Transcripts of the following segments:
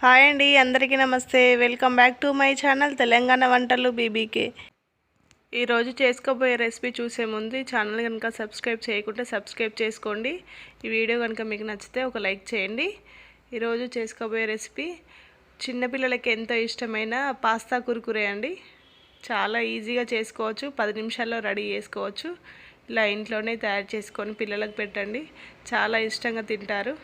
Hi అండి అందరికీ నమస్తే. Welcome back to my channel Telangana వంటలు బీబీకే. ఈరోజు చేసుకోబోయే రెసిపీ చూసే ముందు ఈ ఛానల్ కనుక సబ్స్క్రైబ్ చేయకుంటే సబ్స్క్రైబ్ చేసుకోండి. ఈ వీడియో కనుక మీకు నచ్చితే ఒక లైక్ చేయండి. ఈరోజు చేసుకోబోయే రెసిపీ చిన్నపిల్లలకి ఎంతో ఇష్టమైన పాస్తా కురుకురే అండి. చాలా ఈజీగా చేసుకోవచ్చు పది నిమిషాల్లో రెడీ చేసుకోవచ్చు. ఇలా ఇంట్లోనే తయారు చేసుకొని పిల్లలకు పెట్టండి. చాలా ఇష్టంగా తింటారు.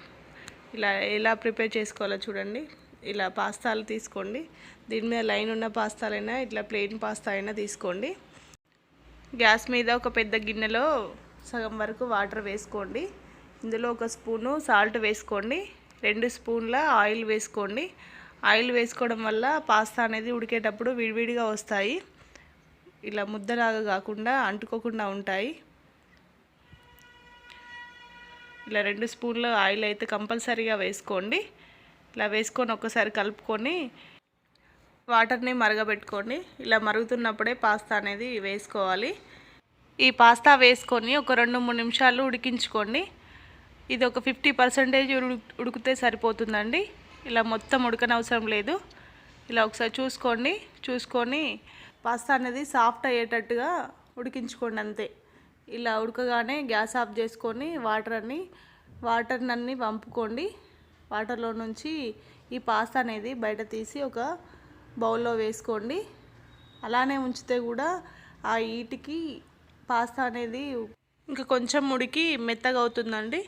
ఇలా ఎలా ప్రిపేర్ చేసుకోవాలో చూడండి. ఇలా పాస్తాలు తీసుకోండి. దీని మీద లైన్ ఉన్న పాస్తాలైనా ఇట్లా ప్లెయిన్ పాస్తా అయినా తీసుకోండి. గ్యాస్ మీద ఒక పెద్ద గిన్నెలో సగం వరకు వాటర్ వేసుకోండి. ఇందులో ఒక స్పూను సాల్ట్ వేసుకోండి. రెండు స్పూన్ల ఆయిల్ వేసుకోండి. ఆయిల్ వేసుకోవడం వల్ల పాస్తా అనేది ఉడికేటప్పుడు విడివిడిగా వస్తాయి. ఇలా ముద్దలాగా కాకుండా అంటుకోకుండా ఉంటాయి. ఇలా రెండు స్పూన్ల ఆయిల్ అయితే కంపల్సరీగా వేసుకోండి. ఇలా వేసుకొని ఒక్కసారి కలుపుకొని వాటర్ని మరగబెట్టుకోండి. ఇలా మరుగుతున్నప్పుడే పాస్తా అనేది వేసుకోవాలి. ఈ పాస్తా వేసుకొని ఒక రెండు మూడు నిమిషాలు ఉడికించుకోండి. ఇది ఒక ఫిఫ్టీ పర్సెంటేజ్ ఉడికితే సరిపోతుందండి. ఇలా మొత్తం ఉడకనవసరం లేదు. ఇలా ఒకసారి చూసుకోండి. చూసుకొని పాస్తా అనేది సాఫ్ట్ అయ్యేటట్టుగా ఉడికించుకోండి అంతే. ఇలా ఉడకగానే గ్యాస్ ఆఫ్ చేసుకొని వాటర్ అన్ని వాటర్ని పంపుకోండి. వాటర్లో నుంచి ఈ పాస్తా అనేది బయట తీసి ఒక బౌల్లో వేసుకోండి. అలానే ఉంచితే కూడా ఆ ఈటికి పాస్తా అనేది ఇంకా కొంచెం ఉడికి మెత్తగా అవుతుందండి.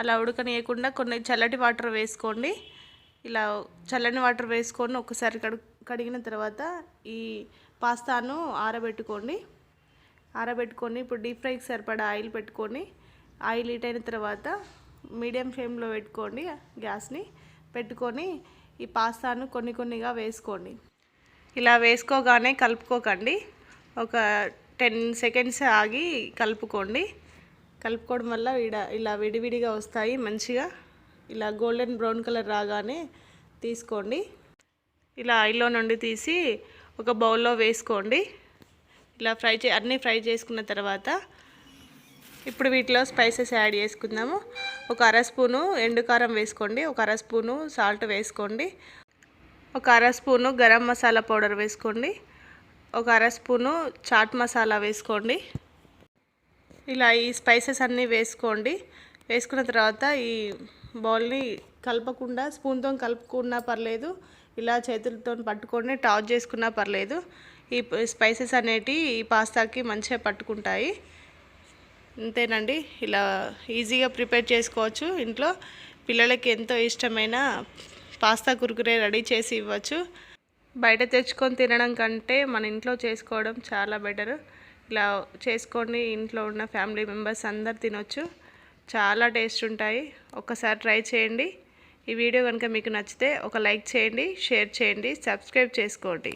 అలా ఉడకనియకుండా కొన్ని చల్లటి వాటర్ వేసుకోండి. ఇలా చల్లని వాటర్ వేసుకొని ఒకసారి కడిగిన తర్వాత ఈ పాస్తాను ఆరబెట్టుకోండి. ఆరబెట్టుకొని ఇప్పుడు డీప్ ఫ్రైకి సరిపడా ఆయిల్ పెట్టుకొని ఆయిల్ హీట్ అయిన తర్వాత మీడియం ఫ్లేమ్లో పెట్టుకోండి గ్యాస్ని. పెట్టుకొని ఈ పాస్తాను కొన్ని కొన్నిగా వేసుకోండి. ఇలా వేసుకోగానే కలుపుకోకండి. ఒక టెన్ సెకండ్స్ ఆగి కలుపుకోండి. కలుపుకోవడం వల్ల ఇడ ఇలా విడివిడిగా వస్తాయి మంచిగా. ఇలా గోల్డెన్ బ్రౌన్ కలర్ రాగానే తీసుకోండి. ఇలా ఆయిల్లో నుండి తీసి ఒక బౌల్లో వేసుకోండి. ఇలా ఫ్రై చే అన్నీ ఫ్రై చేసుకున్న తర్వాత ఇప్పుడు వీటిలో స్పైసెస్ యాడ్ చేసుకుందాము. ఒక అర స్పూను ఎండు కారం వేసుకోండి. ఒక అర స్పూను సాల్ట్ వేసుకోండి. ఒక అర స్పూను గరం మసాలా పౌడర్ వేసుకోండి. ఒక అర స్పూను చాట్ మసాలా వేసుకోండి. ఇలా ఈ స్పైసెస్ అన్నీ వేసుకోండి. వేసుకున్న తర్వాత ఈ బౌల్ని కలపకుండా స్పూన్తో కలుపుకున్నా పర్లేదు. ఇలా చేతులతో పట్టుకొని టాస్ చేసుకున్నా పర్లేదు. ఈ స్పైసెస్ అనేటివి ఈ పాస్తాకి మంచిగా పట్టుకుంటాయి. అంతేనండి ఇలా ఈజీగా ప్రిపేర్ చేసుకోవచ్చు. ఇంట్లో పిల్లలకి ఎంతో ఇష్టమైన పాస్తా కురుకురే రెడీ చేసి ఇవ్వచ్చు. బయట తెచ్చుకొని తినడం కంటే మన ఇంట్లో చేసుకోవడం చాలా బెటర్. ఇలా చేసుకోండి ఇంట్లో ఉన్న ఫ్యామిలీ మెంబర్స్ అందరు తినొచ్చు. చాలా టేస్ట్ ఉంటాయి. ఒక్కసారి ట్రై చేయండి. ఈ వీడియో కనుక మీకు నచ్చితే ఒక లైక్ చేయండి షేర్ చేయండి సబ్స్క్రైబ్ చేసుకోండి.